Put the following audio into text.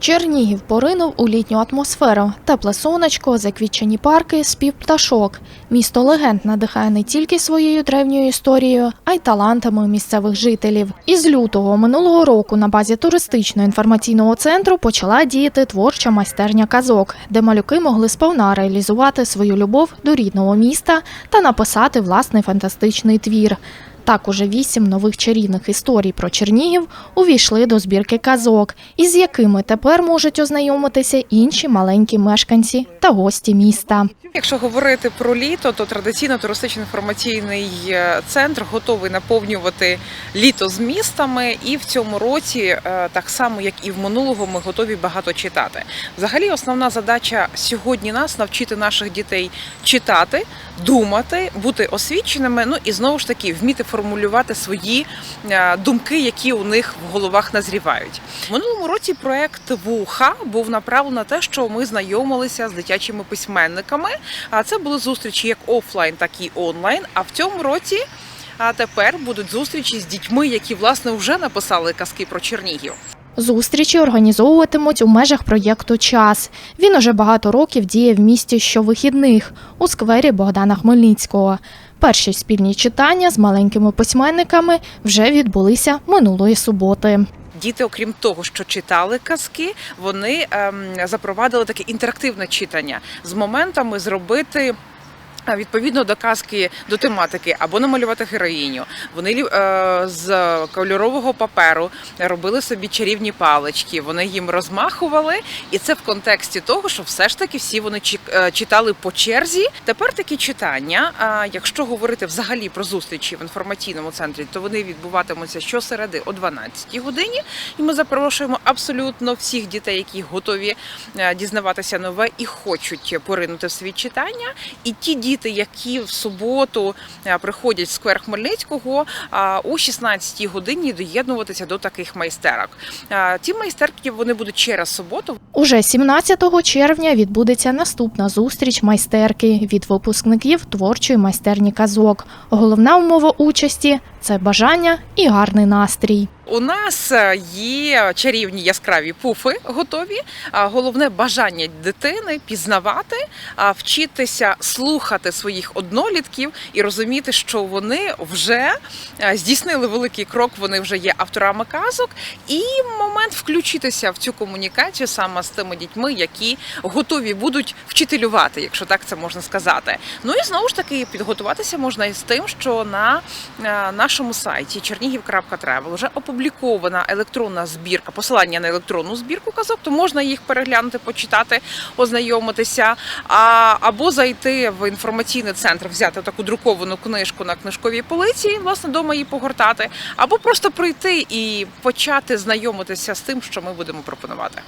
Чернігів поринув у літню атмосферу. Тепле сонечко, заквітчені парки, спів пташок. Місто легенд надихає не тільки своєю древньою історією, а й талантами місцевих жителів. Із лютого минулого року на базі туристично-інформаційного центру почала діяти творча майстерня казок, де малюки могли сповна реалізувати свою любов до рідного міста та написати власний фантастичний твір. Так уже вісім нових чарівних історій про Чернігів увійшли до збірки казок, із якими тепер можуть ознайомитися інші маленькі мешканці та гості міста. Якщо говорити про літо, то традиційно туристично-інформаційний е, центр готовий наповнювати літо з містами, і в цьому році, е, так само як і в минулого, ми готові багато читати. Взагалі, основна задача сьогодні нас навчити наших дітей читати, думати, бути освіченими. Ну і знову ж таки вміти формулювати свої е, думки, які у них в головах назрівають. В минулому році проект ВУХА був направлений на те, що ми знайомилися з дитячими письменниками. А це були зустрічі як офлайн, так і онлайн. А в цьому році. А тепер будуть зустрічі з дітьми, які власне вже написали казки про Чернігів. Зустрічі організовуватимуть у межах проєкту Час. Він уже багато років діє в місті щовихідних у сквері Богдана Хмельницького. Перші спільні читання з маленькими письменниками вже відбулися минулої суботи. Діти, окрім того, що читали казки, вони ем, запровадили таке інтерактивне читання з моментами зробити. Відповідно до казки, до тематики, або намалювати героїню. Вони е, з кольорового паперу робили собі чарівні палички. Вони їм розмахували, і це в контексті того, що все ж таки всі вони е, читали по черзі. Тепер такі читання. А якщо говорити взагалі про зустрічі в інформаційному центрі, то вони відбуватимуться щосереди о 12 годині. І ми запрошуємо абсолютно всіх дітей, які готові е, дізнаватися нове і хочуть поринути в світ читання. І ті діти, які в суботу е, приходять в сквер Хмельницького, о 16 годині доєднуватися до таких майстерок. Ті майстерки вони будуть через суботу. Уже 17 червня відбудеться наступна зустріч майстерки від випускників творчої майстерні казок. Головна умова участі це бажання і гарний настрій. У нас е, є чарівні яскраві пуфи готові. Головне бажання дитини пізнавати, вчитися слухати своїх однолітків і розуміти, що вони вже здійснили великий крок. Вони вже є авторами казок, і момент включитися в цю комунікацію саме з тими дітьми, які готові будуть вчителювати, якщо так це можна сказати. Ну і знову ж таки підготуватися можна із тим, що на е, нашому сайті чернігів.тревел вже опублікована електронна збірка, посилання на електронну збірку казок, то можна їх переглянути, почитати, ознайомитися, а, або зайти в інформаційний центр, взяти таку друковану книжку на книжковій полиці, власне, дома її погортати, або просто прийти і почати знайомитися з тим, що ми будемо пропонувати.